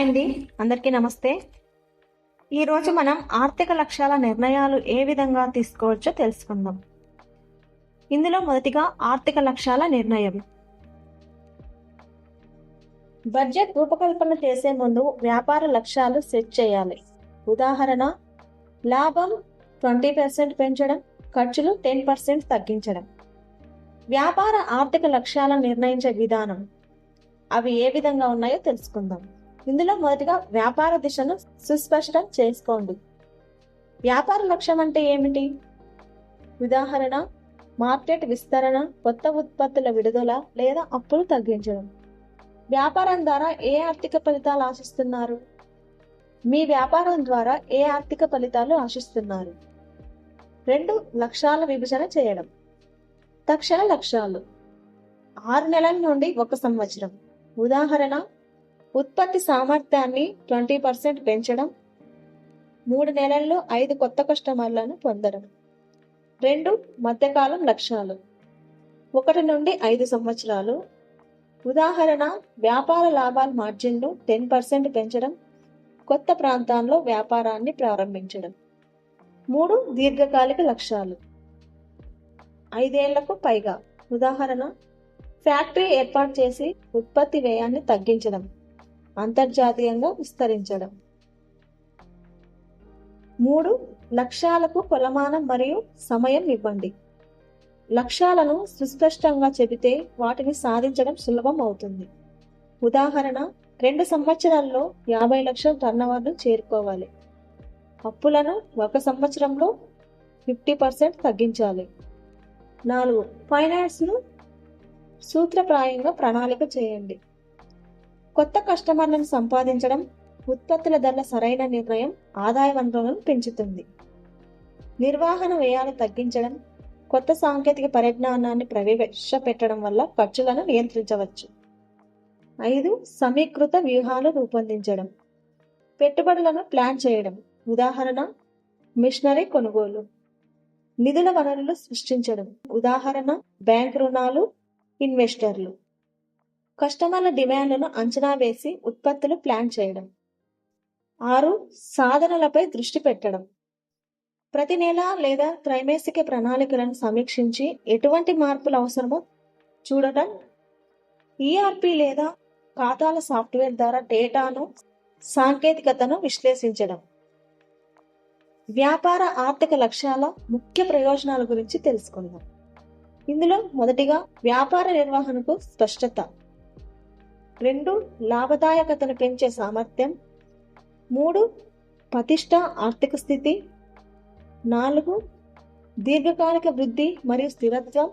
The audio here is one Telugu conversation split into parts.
హాయ్ అండి. అందరికీ నమస్తే. ఈరోజు మనం ఆర్థిక లక్ష్యాల నిర్ణయాలు ఏ విధంగా తీసుకోవచ్చో తెలుసుకుందాం. ఇందులో మొదటిగా ఆర్థిక లక్ష్యాల నిర్ణయం. బడ్జెట్ రూపకల్పన చేసే ముందు వ్యాపార లక్ష్యాలు సెట్ చేయాలి. ఉదాహరణ లాభం ట్వంటీ పర్సెంట్ పెంచడం ఖర్చులు టెన్ పర్సెంట్ తగ్గించడం. వ్యాపార ఆర్థిక లక్ష్యాలను నిర్ణయించే విధానం. అవి ఏ విధంగా ఉన్నాయో తెలుసుకుందాం. ఇందులో మొదటిగా వ్యాపార దిశను సుస్పష్టం చేసుకోండి. వ్యాపార లక్ష్యం అంటే ఏమిటి? ఉదాహరణ మార్కెట్ విస్తరణ కొత్త ఉత్పత్తుల విడుదల లేదా అప్పులు తగ్గించడం. వ్యాపారం ద్వారా ఏ ఆర్థిక ఫలితాలు ఆశిస్తున్నారు? మీ వ్యాపారం ద్వారా ఏ ఆర్థిక ఫలితాలు ఆశిస్తున్నారు? రెండు లక్ష్యాల విభజన చేయడం. తక్షణ లక్ష్యాలు. ఆరు నెలల నుండి ఒక సంవత్సరం. ఉదాహరణ ఉత్పత్తి సామర్థ్యాన్ని ట్వంటీ పర్సెంట్ పెంచడం మూడు నెలల్లో ఐదు కొత్త కస్టమర్లను పొందడం. రెండు మధ్యకాలం లక్ష్యాలు ఒకటి నుండి ఐదు సంవత్సరాలు. ఉదాహరణ వ్యాపార లాభాల మార్జిన్ను టెన్ పర్సెంట్ పెంచడం కొత్త ప్రాంతాల్లో వ్యాపారాన్ని ప్రారంభించడం. మూడు దీర్ఘకాలిక లక్ష్యాలు. ఐదేళ్ళకు పైగా. ఉదాహరణ ఫ్యాక్టరీ ఏర్పాటు చేసి ఉత్పత్తి వ్యయాన్ని తగ్గించడం. అంతర్జాతీయంగా విస్తరించడం. మూడు లక్ష్యాలకు కొలమానం మరియు సమయం ఇవ్వండి. లక్ష్యాలను సుస్పష్టంగా చెబితే వాటిని సాధించడం సులభం అవుతుంది. ఉదాహరణ రెండు సంవత్సరాల్లో యాభై లక్షల టర్నవర్ను చేరుకోవాలి. అప్పులను ఒక సంవత్సరంలో ఫిఫ్టీ పర్సెంట్ తగ్గించాలి. నాలుగు ఫైనాన్స్ను సూత్రప్రాయంగా ప్రణాళిక చేయండి. కొత్త కస్టమర్లను సంపాదించడం ఉత్పత్తుల ధరల సరైన నిర్ణయం ఆదాయ వనరులను పెంచుతుంది. నిర్వహణ వ్యయాలు తగ్గించడం కొత్త సాంకేతిక పరిజ్ఞానాన్ని ప్రవేశపెట్టడం వల్ల ఖర్చులను నియంత్రించవచ్చు. ఐదు సమీకృత వ్యూహాలు రూపొందించడం. పెట్టుబడులను ప్లాన్ చేయడం. ఉదాహరణ మిషనరీ కొనుగోలు. నిధుల వనరులు సృష్టించడం. ఉదాహరణ బ్యాంక్ రుణాలు ఇన్వెస్టర్లు. కస్టమర్ల డిమాండ్లను అంచనా వేసి ఉత్పత్తులు ప్లాన్ చేయడం. ఆరు సాధనలపై దృష్టి పెట్టడం. ప్రతి నెల లేదా త్రైమాసిక ప్రణాళికలను సమీక్షించి ఎటువంటి మార్పులు అవసరమో చూడటం. ఈఆర్పి లేదా ఖాతాల సాఫ్ట్వేర్ ద్వారా డేటాను సాంకేతికతను విశ్లేషించడం. వ్యాపార ఆర్థిక లక్ష్యాల ముఖ్య ప్రయోజనాల గురించి తెలుసుకుందాం. ఇందులో మొదటిగా వ్యాపార నిర్వహణకు స్పష్టత. రెండు లాభదాయకతను పెంచే సామర్థ్యం. మూడు ప్రతిష్ట ఆర్థిక స్థితి. నాలుగు దీర్ఘకాలిక వృద్ధి మరియు స్థిరత్వం.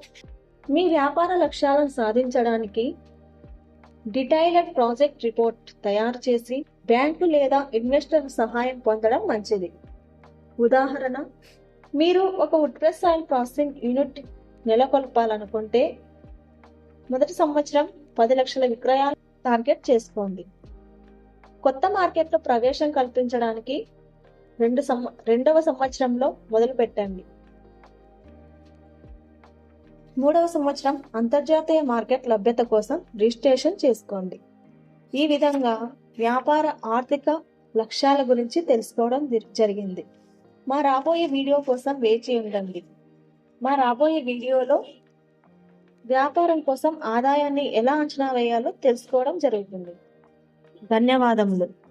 మీ వ్యాపార లక్ష్యాలను సాధించడానికి డిటైల్డ్ ప్రాజెక్ట్ రిపోర్ట్ తయారు చేసి బ్యాంకు లేదా ఇన్వెస్టర్ సహాయం పొందడం మంచిది. ఉదాహరణ మీరు ఒక wood press oil processing unit నెలకొల్పాలనుకుంటే మొదటి సంవత్సరం పది లక్షల విక్రయాలు టార్గెట్ చేసుకోండి. కొత్త మార్కెట్లో ప్రవేశం కల్పించడానికి రెండు సంవ రెండవ సంవత్సరంలో మొదలు పెట్టండి. మూడవ సంవత్సరం అంతర్జాతీయ మార్కెట్ లభ్యత కోసం రిజిస్ట్రేషన్ చేసుకోండి. ఈ విధంగా వ్యాపార ఆర్థిక లక్ష్యాల గురించి తెలుసుకోవడం జరిగింది. మా రాబోయే వీడియో కోసం వేచి ఉండండి. మా రాబోయే వీడియోలో వ్యాపారం కోసం ఆదాయాన్ని ఎలా అంచనా వేయాలో తెలుసుకోవడం జరుగుతుంది. ధన్యవాదములు.